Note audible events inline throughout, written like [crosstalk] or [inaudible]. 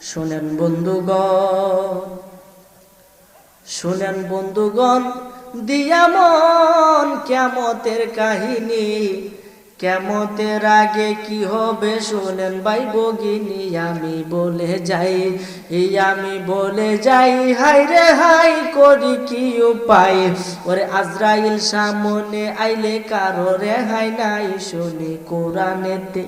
শোনেন বন্ধুগণ শোনেন বন্ধুগণ দিয়ামন কেমতের কাহিনী। কেমতের আগে কি হবে শোনেন ভাই বগিনী আমি বলে যাই। এই আমি বলে যাই হাই রে হাই করি কি উপায়? ওরে আজরাইল সামনে আইলে কারও রেহাই নাই। শুনি কোরআনেতে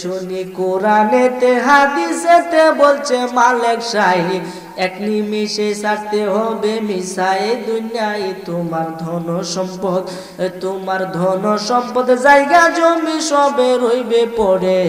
শুনি কোরআনেতে, হাদিসেতে বলছে মালেক শাহী এক নিমিষে ছাড়তে হবে মিশাই দুনিয়ায় তোমার ধন সম্পদ। তোমার ধন সম্পদ, জায়গা জমি সবে রইবে পড়ে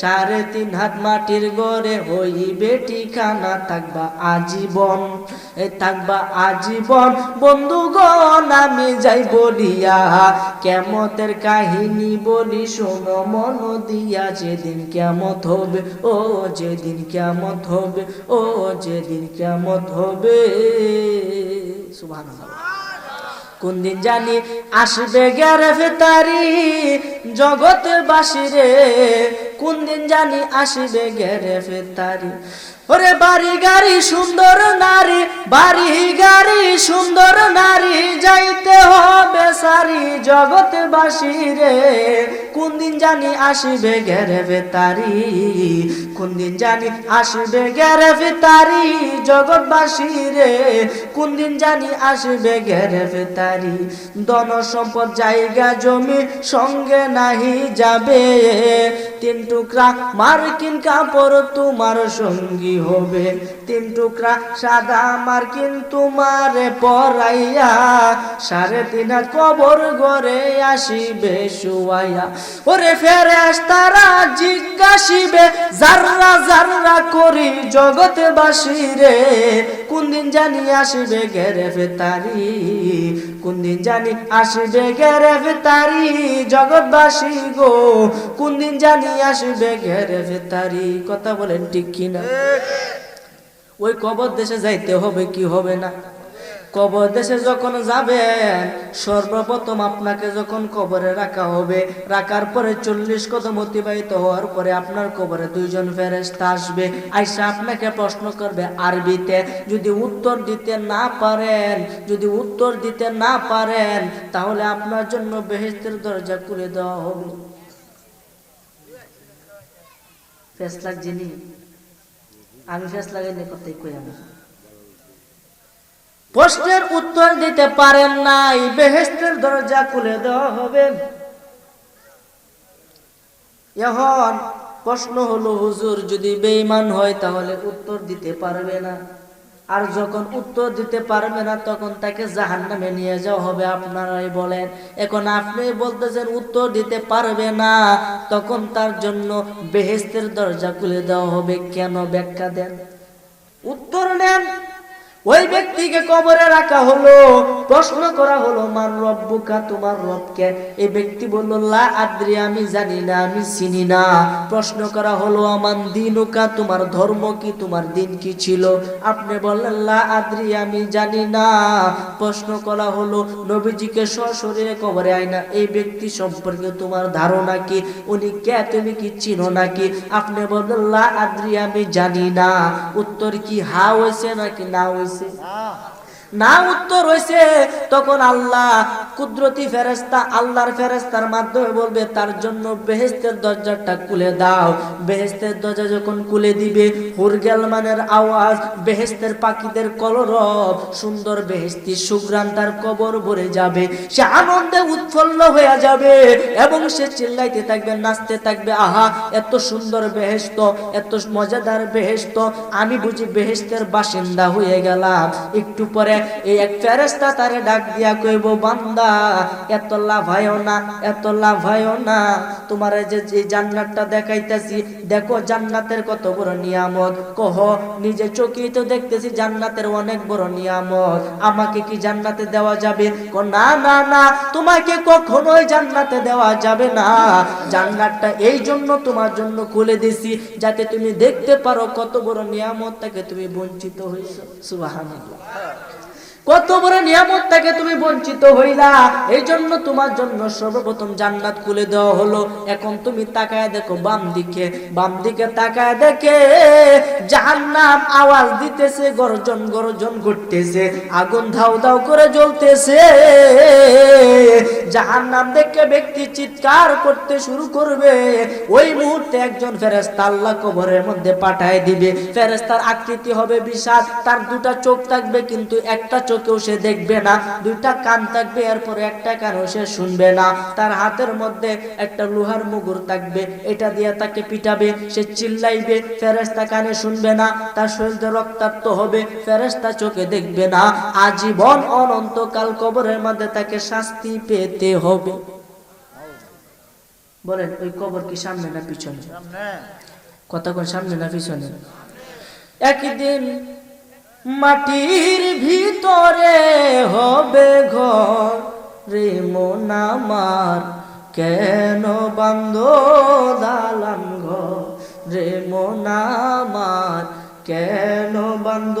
সাড়ে তিন হাত মাটির গড়ে হইবে ঠিকানা থাকবা আজীবন, এ থাকবা আজীবন। বন্ধুগণ, আমি যাই বলিয়া, কেমতের কাহিনী বলি, শোনো, মন দিয়া, যেদিন কেমত হবে, ও যেদিন কেমত হবে, ও যেদিন কেমত হবে। কোন দিন জানি আসবে গেরে ফেতারি জগতের বাসিরে কোন দিন জানি আসবে গেরে ফেতারি ওরে বাড়ি গাড়ি, সুন্দর নারী, বাড়ি গাড়ি, সুন্দর নারী, যাইতে হবে সারি জগতে বাসিরে কোন দিন জানি আসবে গেরে ফেতারি কোন দিন জানি আসবে গ্যারেফতারি ফেতারি জগৎবাসী রে? কোন দিন জানি আসবে গ্যারেফতারি ধন সম্পদ, জায়গা, জমি সঙ্গে নাহি যাবে। তিন টুকরা মার্কিন কাপড় তোমার সঙ্গী হবে। তিন টুকরা সাদা মার্কিন তোমার পরাইয়া। সাড়ে তিন কবর গড়ে আসিবে শুয়াইয়া। ওরে ফেরেস তারা জিজ্ঞাসিবে, জাররা জাররা করি জগতে বাসি রে। কোন দিন জানি আসবে গেরে ফেতারি কোন দিন জানি আসবে গেরে ফেতারি জগৎবাসী গো। কোন দিন জানি আসবে গেরে ফেতারি কথা বলেন ঠিক কিনা? ওই কবর দেশে যাইতে হবে কি হবে না? কবর দেশে যখন যাবেন, সর্বপ্রথম আপনাকে যখন কবরে রাখা হবে, রাখার পরে চল্লিশ কদম অতিবাহিত হওয়ার পরে আপনার কবরে দুইজন ফেরেস্তা আসবে। আইসা আপনাকে প্রশ্ন করবে, আরবিতে যদি উত্তর দিতে না পারেন, যদি উত্তর দিতে না পারেন, তাহলে আপনার জন্য বেহেস্তের দরজা খুলে দেওয়া হবে। ফেসলাক যিনি আমি শেষ লাগাইলে কথাই কই আমি। প্রশ্নের উত্তর দিতে পারেন নাই, বেহেস্তের দরজা খুলে দেওয়া হবে। এখন প্রশ্ন হলো, হুজুর যদি বেইমান হয় তাহলে উত্তর দিতে পারবে না। আর যখন উত্তর দিতে পারবে না, তখন তাকে জাহান নামে নিয়ে যাওয়া হবে। আপনারাই বলেন, এখন আপনি বলতেছেন উত্তর দিতে পারবে না, তখন তার জন্য বেহেস্তের দরজা খুলে দেওয়া হবে। কেন ব্যাখ্যা দেন? উত্তর নেন। ওই ব্যক্তিকে কবরে রাখা হলো, প্রশ্ন করা হলো, মার রব্বুকা, তোমার রবকে? এই ব্যক্তি বলল, লা আদ্রি, আমি জানি না, আমি চিনি না। প্রশ্ন করা হলো আমান দিনুকা, তোমার ধর্ম কি, তোমার দিন কি ছিল? আপনি বললেন, লা আদ্রি, আমি জানি না। প্রশ্ন করা হলো, নবীজিকে সশরীরে কবরে আয় না, এই ব্যক্তি সম্পর্কে তোমার ধারণা কি? উনি কে, তুমি কি চিনো নাকি? আপনি বললেন, লা আদ্রি, আমি জানি না। উত্তর কি, হা হয়েছে নাকি না হয়েছে? 있어. 아. না উত্তর হয়েছে তখন আল্লাহ কুদরতি ফেরেস্তা আল্লাহর ফেরেস্তার মাধ্যমে বলবে, তার জন্য বেহেস্তের দরজাটা খুলে দাও। বেহেস্তের দরজা যখন খুলে দিবে হুরগেলমানের আওয়াজ বেহেস্তের পাখিদের কলরব, সুন্দর বেহেস্তি সুগ্রান তার কবর ভরে যাবে। সে আনন্দে উৎফুল্ল হয়ে যাবে এবং সে চিল্লাইতে থাকবে, নাচতে থাকবে, আহা, এত সুন্দর বেহেস্ত এত মজাদার বেহেস্ত আমি বুঝি বেহেস্তের বাসিন্দা হয়ে গেলাম। একটু পরে এই এক ফেরেস্তা তারে ডাক দিয়া কইব, বান্দা, এত লাভ হয় না, এত না। তোমার যে জান্নাতটা দেখাইতেছি, দেখো জান্নাতের কত বড় নিয়ামত। কহ, নিজে চোখেই তো দেখতেছি জান্নাতের অনেক বড় নিয়ামত। আমাকে কি জান্নাতে দেওয়া যাবে? না না না, তোমাকে কখনোই জান্নাতে দেওয়া যাবে না। জান্নাতটা এই জন্য তোমার জন্য খুলে দিছি, যাতে তুমি দেখতে পারো কত বড় নিয়ামত থেকে তুমি বঞ্চিত হয়েছো সুবহানাল্লাহ। কত বড় নিয়ামত থেকে তুমি বঞ্চিত হইলা। এই জন্য তোমার জন্য সর্বপ্রথম জান্নাত খুলে দেওয়া হলো। এখন তুমি তাকায় দেখো বাম দিকে বাম দিকে তাকায় দেখে জাহান্নাম আওয়াজ দিতেছে, গর্জন গর্জন করতেছে, আগুন ধাউ ধাউ করে জ্বলতেছে। জাহান্নাম দেখে ব্যক্তি চিৎকার করতে শুরু করবে। ওই মুহূর্তে একজন ফেরেস্তা আল্লাহ কবরের মধ্যে পাঠায় দিবে। ফেরেস্তার আকৃতি হবে বিশাল, তার দুটা চোখ থাকবে কিন্তু একটা চোখেও সে দেখবে না, দুইটা কান থাকবে, এরপরে একটা কানও সে শুনবে না। তার হাতের মধ্যে একটা লোহার মুগুর থাকবে, এটা দিয়ে তাকে পিটাবে, সে চিল্লাইবে ফেরেস্তা কানে শুনবে না, তার শরীরে রক্তাক্ত হবে ফেরেস্তা চোখে দেখবে না। আজীবন অনন্তকাল কবরের মধ্যে তাকে শাস্তি পেতে হবে। বলেন ওই কবর কি সামনে না পিছনে? কতক্ষণ সামনে না পিছনে? একদিন মাটির ভিতরে হবে ঘর রে মন আমার কেন বান্ধ দালান ঘর? রে মন আমার কেন বান্ধ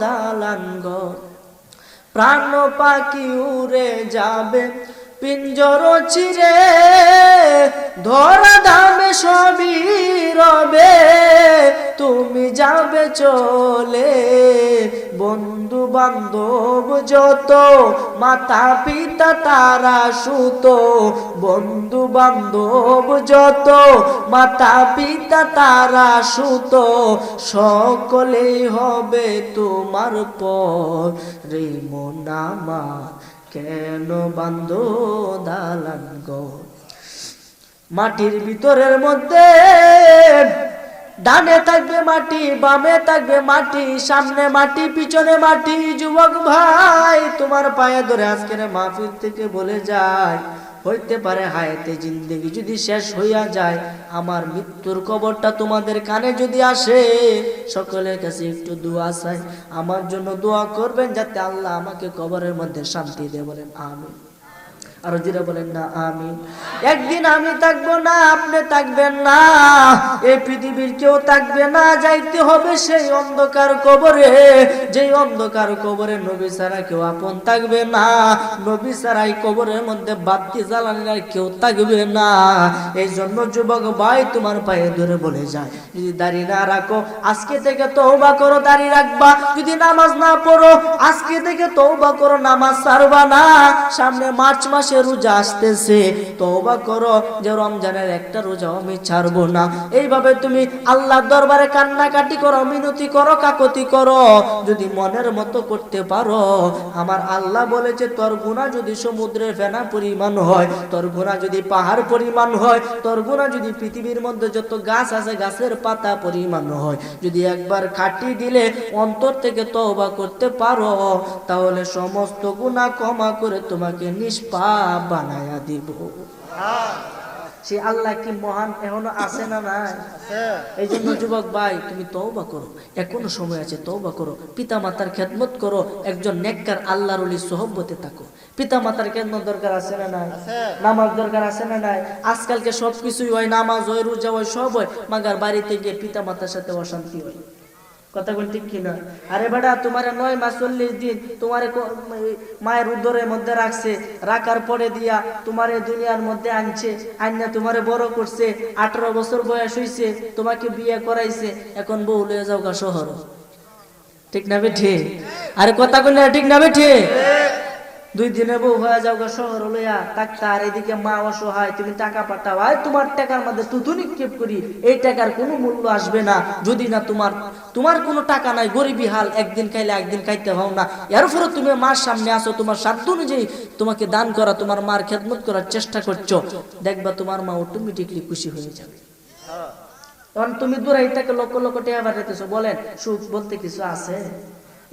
দালান ঘর? প্রাণ পাখি উড়ে যাবে পিঞ্জর চিরে, ধরা দামে সবই রবে। তুমি যাবে চলে বন্ধু বান্ধব যত মাতা পিতা তারা সুত। বন্ধু বান্ধব যত মাতা পিতা তারা সুত। সকলেই হবে তোমার পর, রে কেন বান্ধ দালান গো? মাটির ভিতরের মধ্যে ডানে থাকবে মাটি, বামে থাকবে মাটি, সামনে মাটি, পিছনে মাটি। যুবক ভাই, তোমার পায়ে ধরে আজকের মাহফিল থেকে বলে যায় হইতে পারে, হায়াতে জিন্দগি যদি শেষ হইয়া যায়, আমার মৃত্যুর কবরটা তোমাদের কানে যদি আসে, সকলের কাছে একটু দোয়া চাই। আমার জন্য দোয়া করবেন, যাতে আল্লাহ আমাকে কবরের মধ্যে শান্তি দেবেন আমি যেটা বলেন না আমি একদিন আমি থাকব না, আপনি থাকবেন না। এই পৃথিবীর কেউ থাকবে না, যাইতে হবে সেই অন্ধকার কবরে। যেই অন্ধকার কবরে নবী ছাড়া কেউ আপন থাকবে না। নবী ছাড়া এই কবরের মধ্যে বাতি আর কেউ থাকবে না। এই জন্য যুবক ভাই, তোমার পায়ে ধরে বলে যায়, যদি দাড়ি না রাখো, আজকে থেকে তওবা করো, দাড়ি রাখবা। যদি নামাজ না পড়ো, আজকে থেকে তওবা করো, নামাজ ছাড়বা না। সামনে মার্চ মাসে রোজা আসতেছে, তওবা করো যে রমজানের একটা রোজা আমি ছাড়বো না। এইভাবে তুমি আল্লাহর দরবারে কান্নাকাটি করো, মিনতি করো, কাকতি করো, যদি মনের মতো করতে পারো। আমার আল্লাহ বলেছে, তোর গুণা যদি সমুদ্রের ফেনা পরিমাণ হয়, তোর গুণা যদি পাহাড় পরিমাণ হয়, তোর গুণা যদি পৃথিবীর মধ্যে যত গাছ আছে, গাছের পাতা পরিমাণ হয়। যদি একবার কাটি দিলে অন্তর থেকে তওবা করতে পারো, তাহলে সমস্ত গুণা ক্ষমা করে তোমাকে নিষ্পাপ বানায়া দিব। সে আল্লাহ কি মহান এখনও আছে না নাই? এই জন্য যুবক ভাই তুমি তওবা করো। এখনও সময় আছে তওবা করো। পিতা মাতার খেদমত করো একজন নেককার আল্লাহর ওলি সোহব্বতে থাকো। পিতা মাতার খেদমত দরকার আছে না নাই? নামাজ দরকার আছে না নাই? আজকালকে সব কিছুই হয় নামাজ হয় রোজা হয় সব হয় মাগার বাড়িতে গিয়ে পিতা মাতার সাথে অশান্তি হয়। কথা ঠিক কিনা? আরে বেটা, তোমার নয় মাস চল্লিশ দিন তোমার মায়ের উদরের মধ্যে রাখছে। রাখার পরে দিয়া তোমার দুনিয়ার মধ্যে আনছে, আইনা তোমারে বড় করছে, আঠারো বছর বয়স হয়েছে তোমাকে বিয়ে করাইছে, এখন বউ লয়ে যাও শহর। ঠিক না বেঠে? আরে কথা কইলে ঠিক না বেঠে? দুই দিনে বউ হয়ে যাও শহর লইয়া। ডাক্তার এদিকে মা অসহায় তুমি টাকা পাঠাও। আর তোমার টাকার মধ্যে তুতু নিক্ষেপ করি। এই টাকার কোনো মূল্য আসবে না। যদি না তোমার তোমার কোনো টাকা নাই গরিবী হাল একদিন খাইলে একদিন খাইতে হও না। এরপরে তুমি মার সামনে আসো তোমার সাধ্য অনুযায়ী তোমাকে দান করা তোমার মার খেদমত করার চেষ্টা করছ। দেখবা তোমার মা অটোমেটিকলি খুশি হয়ে যাবে। তখন তুমি দূরাই থেকে লক্ষ লক্ষ টাকা পাঠাইতেছো। বলেন সুখ বলতে কিছু আছে?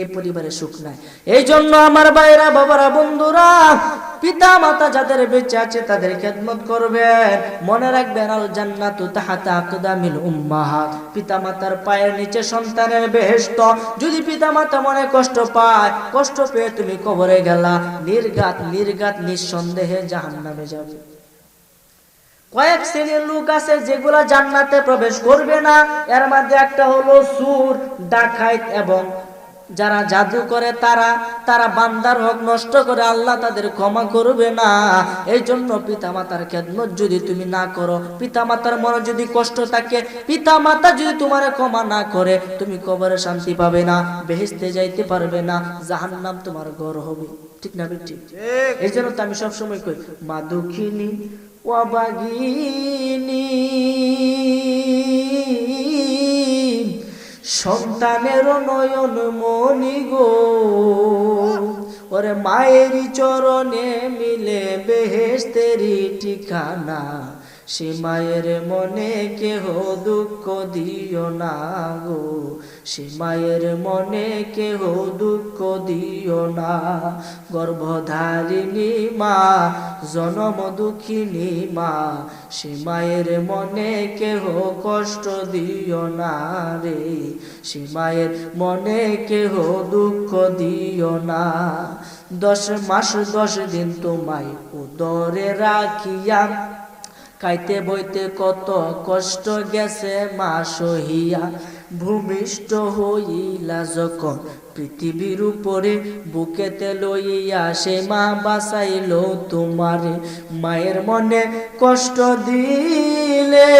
এই পরিবারে সুখ নাই। এই জন্য আমার ভাইরা, বাবারা, বন্ধুরা পিতা মাতা যাদের বেঁচে আছে তাদের খেদমত করবেন। মনে রাখবেন আল জান্নাত তাহাতা আকদামিল উম্মাহাত পিতা মাতার পায়ের নিচে সন্তানের বেহেশত। যদি পিতা মাতা মনে কষ্ট পায়, কষ্ট পেয়ে তুমি কবরে গেলা। নির্গাত নির্গাত নিঃসন্দেহে জাহান্নামে যাবে। কয়েক শ্রেণির লোক আছে যেগুলা জান্নাতে প্রবেশ করবে না। এর মধ্যে একটা হলো সুর, ডাকাইত এবং যারা জাদু করে তারা তারা বান্দার হক নষ্ট করে আল্লাহ তাদের ক্ষমা করবে না। এই জন্য পিতা মাতার খেদমত যদি তুমি না করো পিতা মাতার মনে যদি কষ্ট থাকে পিতা মাতা যদি তোমার ক্ষমা না করে তুমি কবরে শান্তি পাবে না বেহেস্তে যাইতে পারবে না জাহান্নাম তোমার ঘর হবে। ঠিক না ঠিক। এই জন্য তো আমি সবসময় কই মা দুঃখিনী ওয়াবাগিনী সন্তানের নয়ন মনি গো। ওরে মায়ের চরণে মিলে বেহেস্তেরি ঠিকানা। সে মায়ের মনে কেহ দুঃখ দিও না গো। সে মায়ের মনে কেহ দুঃখ দিও না। গর্ভধারিণী মা, জনম দুঃখিনী মা, সে মায়ের মনে কেহ কষ্ট দিও না রে। সে মায়ের মনে কেহ দুঃখ দিও না। দশ মাস দশ দিন তোমায় উদরে রাখিয়া খাইতে বইতে কত কষ্ট গেছে মা সহিয়া। ভূমিষ্ঠ হইলা যখন পৃথিবীর উপরে বুকেতে লইয়া সে মা বাসাইল তোমারে, মায়ের মনে কষ্ট দিলে।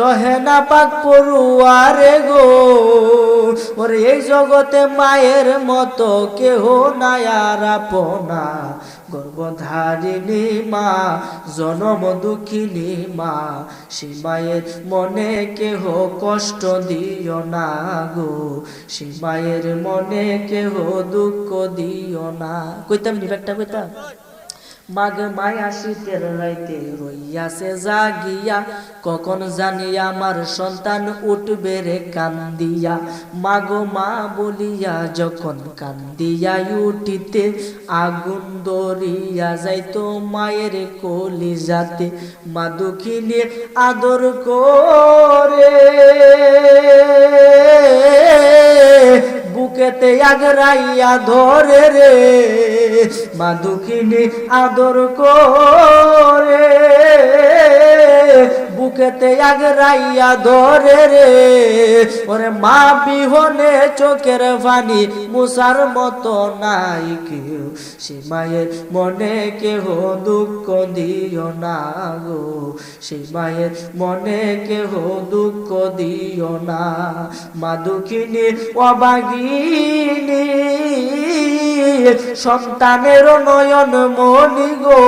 সহেনা পাক পড়ুয়ারে গো। ওরে এই জগতে মায়ের মতো কেহ নায়ার আপনা। গর্ভধারিণী মা, জনম দুঃখিনী মা, সে মায়ের মনে কেহ কষ্ট দিও না গো। সে মায়ের মনে কেহ দুঃখ দিও না। কইতাম নি একটা কইতাম। মাঘ মায়া শীতের রাইতে রইয়াছে জাগিয়া, কখন জানি আমার সন্তান উঠবে রে কান্দিয়া। মাগো মা বলিয়া যখন কান্দিয়া, উঠিতে আগুন দরিয়া যাইতো মায়ের কলি যাতে মা দুঃখিনী আদর করে বুকেতে আগরাইয়া ধরে রে মা দুঃখিনী আদর করে। বুকেতে আগরাইয়া ধরে রে। ওরে মা বিহনে চোখের পানি মুসার মতো নাই কেউ। সে মায়ের মনে কেহ দুঃখ দিও না গো। সে মায়ের মনে কেহ দুঃখ দিও না। মা দুঃখিনী অবাগিনী সন্তানের নয়ন মনি গো।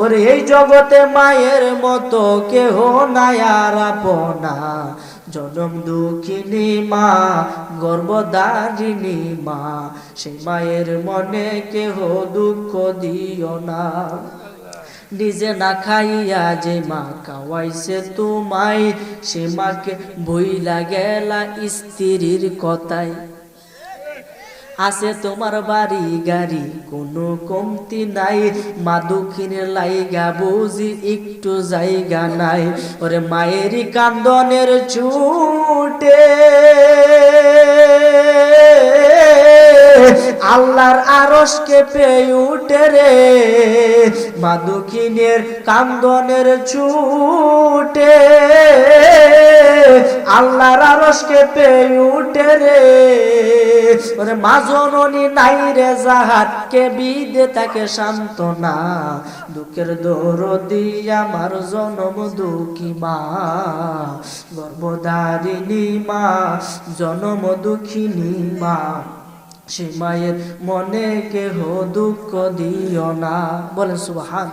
ওরে এই জগতে মায়ের মতো কেহ নায়ার জনম দুঃখিনী মা গর্ভদারিণী মা, সেই মায়ের মনে কেহ দুঃখ দিও না। নিজে না খাইয়া যে মা কাওয়াইছে তোমায়, সে মাকে বইলা গেলা স্ত্রীর কথায়। আছে তোমার বাড়ি গাড়ি, কোনো কমতি নাই। মা দক্ষিণের লাইগা বুঝি একটু জায়গা নাই। ওরে মায়েরই কান্দনের ছুটে। আল্লাহর আরস কেঁপে উঠে রে। মা দক্ষিণের কান্দনের ছুটে। আল্লাহর আরস কেঁপে উঠে রে। ওরে মা নাই রে জাহার কে বিদে তাকে সান্ত্বনা। দুঃখের দৌড়ি আমার জনম দুঃখী মা। গর্ভধারিণী মা, জনম দুঃখিনী মা। সে মায়ের মনে কেহ দুঃখ দিও না। বলেন সুবাহান।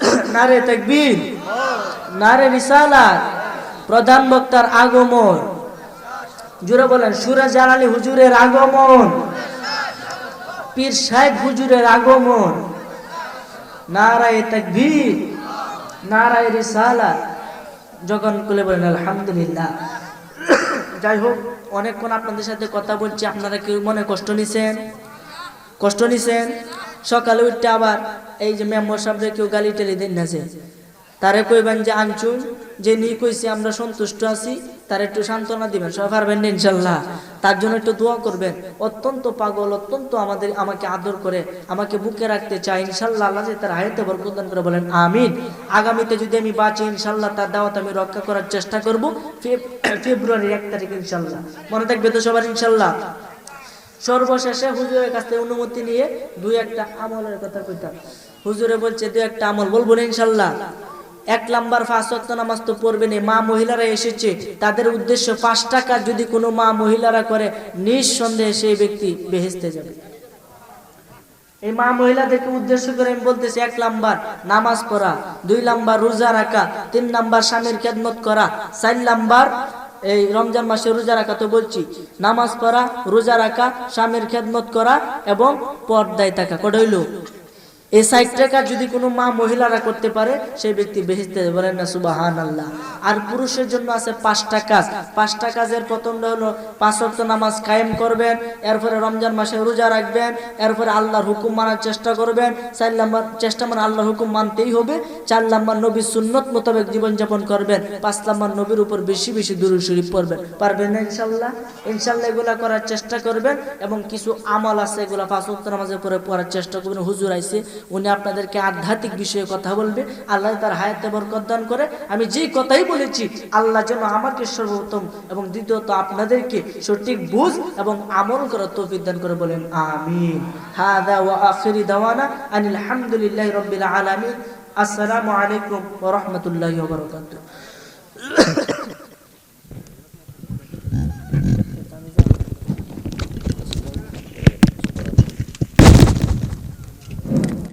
[coughs] নারে তাকবীর। নারে রিসালাত। প্রধান বক্তার আগমন। জুড়ে বলেন, সুরা জালালি হুজুরের আগমন। পীর সাহেব হুজুরের আগমন। নারায় তাকবীর। নারায় রিসালাত। যখন কুলে বলেন, আলহামদুলিল্লাহ। যাই হোক অনেকক্ষণ আপনাদের সাথে কথা বলছি, আপনারা কেউ মনে কষ্ট নিছেন? কষ্ট নিছেন? সকালে উঠতে আবার এই যে মেম্বর সাহেবরা কেউ গালি টেলি দেন না তারে কইবেন যে আনছুন যে নি কইছি, আমরা সন্তুষ্ট আছি, তার একটু সান্ত্বনা দিবেন, সবাই পারবেন ইনশাল্লাহ। তার জন্য একটু দোয়া করবেন। অত্যন্ত পাগল, অত্যন্ত আমাদের, আমাকে আদর করে, আমাকে বুকে রাখতে চায়, ইনশাল্লাহ আল্লাহ তার হায়াতে বরকদান করে বলেন, আমিন। আগামীতে যদি আমি বাঁচি, ইনশাল্লাহ তার দাওয়াত আমি রক্ষা করার চেষ্টা করব ফেব্রুয়ারির এক তারিখ, ইনশাল্লাহ। মনে থাকবে তো সবার, ইনশাল্লাহ? সর্বশেষে হুজুরের কাছ থেকে অনুমতি নিয়ে দুই একটা আমলের কথা কইতাম। হুজুরে বলছে, দুই একটা আমল বলব না, ইনশাল্লাহ? এক নাম্বার ওয়াক্ত নামাজ তো পড়বে না মা মহিলারা এসেছে। তাদের উদ্দেশ্য পাঁচ টাকা যদি কোনো মা মহিলারা করে, নিঃসন্দেহে সেই ব্যক্তি বেহেস্তে যাবে। এই মা মহিলাদেরকে উদ্দেশ্য করে আমি বলতেছি, এক নাম্বার নামাজ পড়া, দুই নাম্বার রোজা রাখা, তিন নাম্বার স্বামীর খেদমত করা, চার নাম্বার এই রমজান মাসে রোজা রাখা তো বলছি। নামাজ পড়া, রোজা রাখা, স্বামীর খেদমত করা এবং পর্দায় থাকা। কটা এই সাইড টাকা যদি কোনো মা মহিলারা করতে পারে, সেই ব্যক্তি বেহেস্তে বলেন না সুবাহান আল্লাহ আর পুরুষের জন্য আছে পাঁচটা কাজ। পাঁচটা কাজের প্রথমটা হলো, পাঁচ ওয়াক্ত নামাজ কায়েম করবেন, এরপরে রমজান মাসে রোজা রাখবেন, এরপরে আল্লাহর হুকুম মানার চেষ্টা করবেন। চার নাম্বার, চেষ্টা মানে আল্লাহর হুকুম মানতেই হবে। চার নাম্বার, নবীর সুন্নত মোতাবেক জীবনযাপন করবেন। পাঁচ নাম্বার, নবীর উপর বেশি বেশি দুরুদ শরীফ পড়বেন। পারবেন না ইনশাল্লাহ ইনশাল্লাহ এগুলা করার চেষ্টা করবেন এবং কিছু আমল আছে, এগুলা পাঁচ ওয়াক্ত নামাজের পরে পড়ার চেষ্টা করবেন। হুজুর আইছে উনি আপনাদেরকে আধ্যাত্মিক বিষয়ে কথা বলবে, আল্লাহ তার হায়াতে বরকত দান করে। আমি যেই কথাই বলেছি, আল্লাহ যেন আমাকে সর্বোত্তম এবং দ্বিতীয়ত আপনাদেরকে সঠিক বুঝ এবং আমল করার তৌফিক দান করে বলেন, আমিন। হাদা ওয়া আখিরি দাওয়ানা আনিল হামদুলিল্লাহি রাব্বিল আলামিন। আসসালামু আলাইকুম ওয়া রাহমাতুল্লাহি ওয়া বারাকাতুহু।